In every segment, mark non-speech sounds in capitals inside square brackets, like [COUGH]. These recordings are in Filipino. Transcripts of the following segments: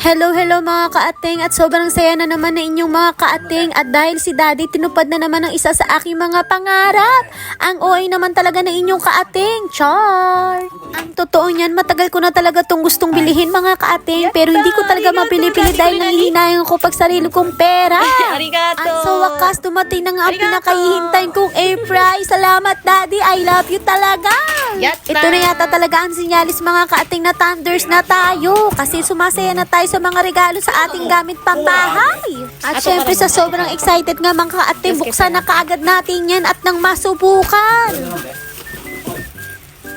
Hello, hello mga kaating at sobrang saya na naman na inyong mga kaating at dahil si daddy tinupad na naman ang isa sa aking mga pangarap. Ang OA naman talaga na inyong kaating, char! Ang totoo niyan, matagal ko na talaga tong gustong bilihin mga kaating pero hindi ko talaga mapili-pili dahil nangihinayang ko pag sarili kong pera. [LAUGHS] Arigato. At sa wakas, dumating na nga ang Arigato. pinakahihintay kong air fry. Salamat, Daddy. I love you talaga. Yatta. Ito na yata talaga ang sinyalis mga kaating na thunders na tayo. Kasi sumasaya na tayo sa mga regalo sa ating gamit pambahay. At syempre sa sobrang excited nga mga kaating, buksan na kaagad natin yan at nang masubukan.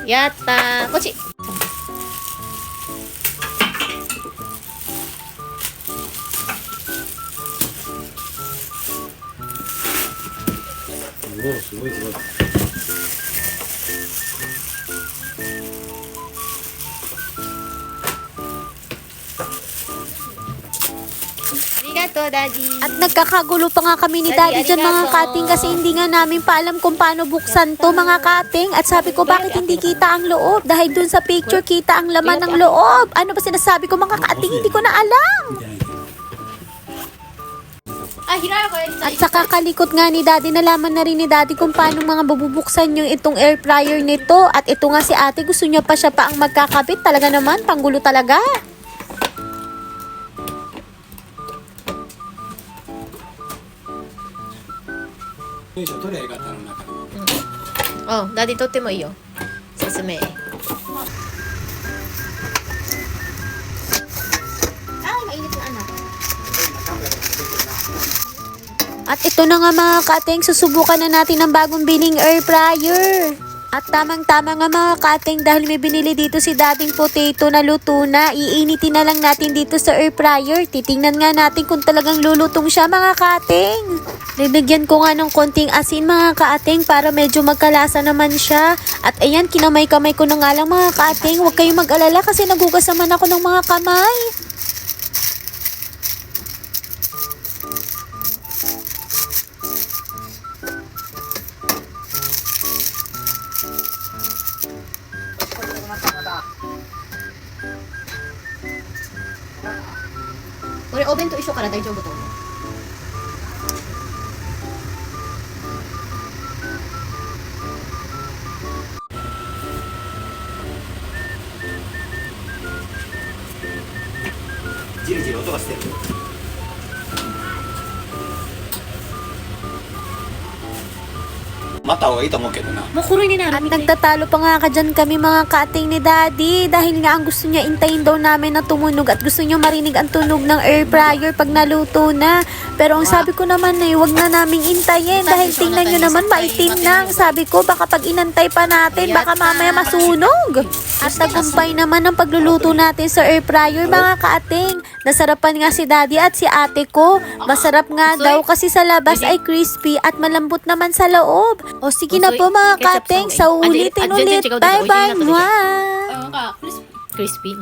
Yatta. Kochi. Arigato, daddy. At nagkakagulo pa nga kami ni Daddy, Daddy dyan mga kating kasi hindi nga namin pa alam kung paano buksan to mga kating. At sabi ko bakit hindi kita ang loob? Dahil dun sa picture kita ang laman ng loob. Ano ba sinasabi ko mga kating? Hindi ko na alam. At sa kakalikot nga ni Daddy, nalaman na rin ni Daddy kung paano mga bububuksan yung itong air fryer nito. At ito nga si ate, gusto niya pa siya pa ang magkakabit. Talaga naman, panggulo talaga. Oh, daddy, とってもいいよ。説明。 Ay, mainit na anak. At ito na nga mga kating, susubukan na natin ang bagong biling air fryer. At tamang-tama nga mga kating dahil may binili dito si dating potato na luto na, iinitin na lang natin dito sa air fryer. Titingnan nga natin kung talagang lulutong siya mga kating. Linagyan ko nga ng konting asin mga kaating para medyo magkalasa naman siya. At ayan, kinamay-kamay ko na nga lang mga kaating. Huwag kayong mag-alala kasi nagugas naman ako ng mga kamay. Oren, oven to isyo ka na tayo buto mo. ジリジリ音がしてる。待った方がいいと思うけどな Mukuro ni At nagtatalo pa nga ka dyan kami mga kating ni Daddy dahil nga ang gusto niya intayin daw namin na tumunog at gusto niya marinig ang tunog ng air fryer pag naluto na. Pero ang sabi ko naman ay wag na naming intayin dahil tingnan nyo naman maitim na. Ang sabi ko baka pag inantay pa natin baka mamaya masunog. At tagumpay naman ang pagluluto natin sa air fryer mga kaating. Nasarapan nga si Daddy at si ate ko. Masarap nga daw kasi sa labas ay crispy at malambot naman sa loob. O sige na po mga kating, sa ulitin ulit. Bye bye! Mwah! Crispy.